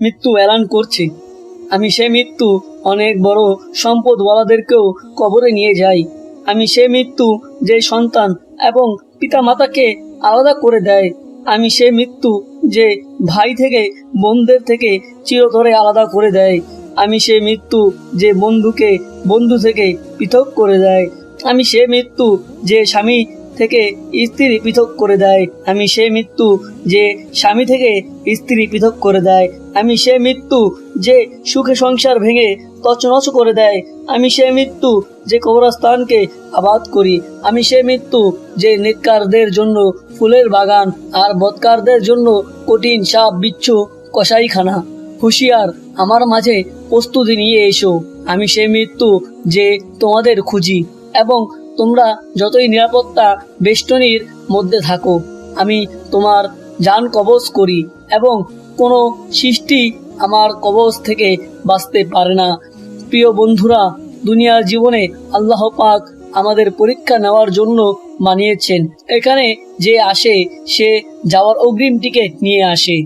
মৃত্যু এলান করছে। আমি সে মৃত্যু অনেক বড় সম্পদওয়ালাদেরকেও কবরে নিয়ে যাই। আমি সে মৃত্যু যে সন্তান এবং পিতা মাতাকে আলাদা করে দেয়। আমি সে মৃত্যু যে ভাই থেকে বোনদের থেকে চিরতরে আলাদা করে দেয়। আমি সে মৃত্যু যে বন্ধুকে বন্ধু থেকে পৃথক করে দেয়। আমি সে মৃত্যু যে স্বামী থেকে স্ত্রী পৃথক করে দেয়। আমি সে মৃত্যু যে স্বামী থেকে স্ত্রী পৃথক করে দেয়। আমি সে মৃত্যু যে সুখে সংসার ভেঙে তছনছ করে দেয়। আমি সে মৃত্যু যে কবরস্থানকে আবাদ করি। আমি সে মৃত্যু যে নেককারদের জন্য ফুলের বাগান আর বৎকারদের জন্য কঠিন সাপ, বিচ্ছু, কসাইখানা। হুঁশিয়ার, আমার মাঝে প্রস্তুতি নিয়ে এসো। আমি সে মৃত্যু যে তোমাদের খুঁজি এবং তোমরা যতই নিরাপত্তা বেষ্টনীর মধ্যে থাকো, আমি তোমার যান কবজ করি এবং কোনো সৃষ্টি আমার কবজ থেকে বাঁচতে পারে না। প্রিয় বন্ধুরা, দুনিয়ার জীবনে আল্লাহ পাক আমাদের পরীক্ষা নেওয়ার জন্য বানিয়েছেন। এখানে যে আসে, সে যাওয়ার অগ্রিমটিকে নিয়ে আসে।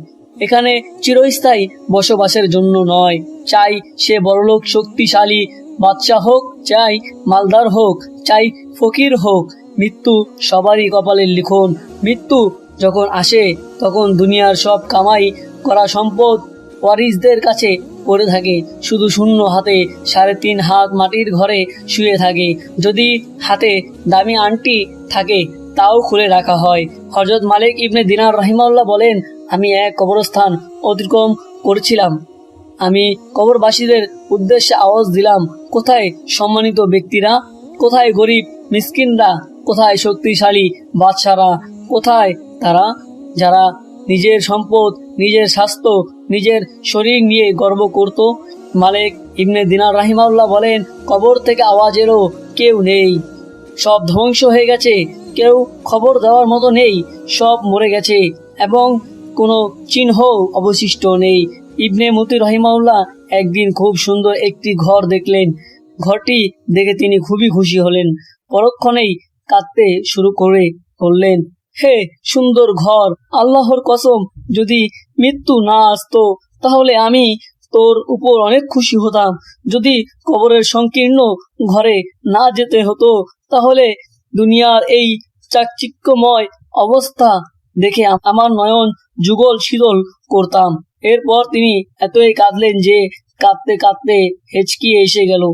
এখানে চিরস্থায়ী বসবাসের জন্য নয়। চাই সে বড়লোক শক্তিশালী বাদশাহ হোক, চাই মালদার হোক, চাই ফকির হোক, মৃত্যু সবারই কপালের লিখন। মৃত্যু যখন আসে, তখন দুনিয়ার সব কামাই করা সম্পদ ওয়ারিসদের কাছে পড়ে থাকে। শুধু শূন্য হাতে সাড়ে তিন হাত মাটির ঘরে শুয়ে থাকে। যদি হাতে দামি আংটি থাকে, তাও খুলে রাখা হয়। হজরত মালিক ইবনে দিনার রহিমাল্লাহ বলেন, আমি এক কবরস্থান অতিক্রম করছিলাম। আমি কবরবাসীদের উদ্দেশ্যে আওয়াজ দিলাম, কোথায় সম্মানিত ব্যক্তিরা? কোথায় গরিব মিসকিনরা? কোথায় শক্তিশালী বাদশারা? কোথায় তারা? যারা নিজের সম্পদ, নিজের স্বাস্থ্য, নিজের শরীর নিয়ে গর্ব করত? মালিক ইবনে দিনার রাহিমাউল্লাহ বলেন, কবর থেকে আওয়াজ এলো কেউ নেই। সব ধ্বংস হয়ে গেছে। কেউ খবর দেওয়ার মতো নেই। সব মরে গেছে এবং কোনো চিহ্ন অবশিষ্ট নেই। ইবনে মতি রহিমাউল্লাহ একদিন খুব সুন্দর একটি ঘর দেখলেন। ঘরটি দেখে তিনি খুবই খুশি হলেন। পরক্ষণেই কাঁদতে শুরু করে বললেন, হে সুন্দর ঘর, আল্লাহর কসম, যদি মৃত্যু না আসতো, তাহলে আমি তোর উপর অনেক খুশি হতাম। যদি কবরের সংকীর্ণ ঘরে না যেতে হতো, তাহলে দুনিয়ার এই চাকচিক্যময় অবস্থা দেখে আমার নয়ন যুগল শীতল করতাম। এরপর তিনি এতই কাঁদলেন যে কাঁদতে কাঁদতে হেঁচকিয়ে এসে গেল।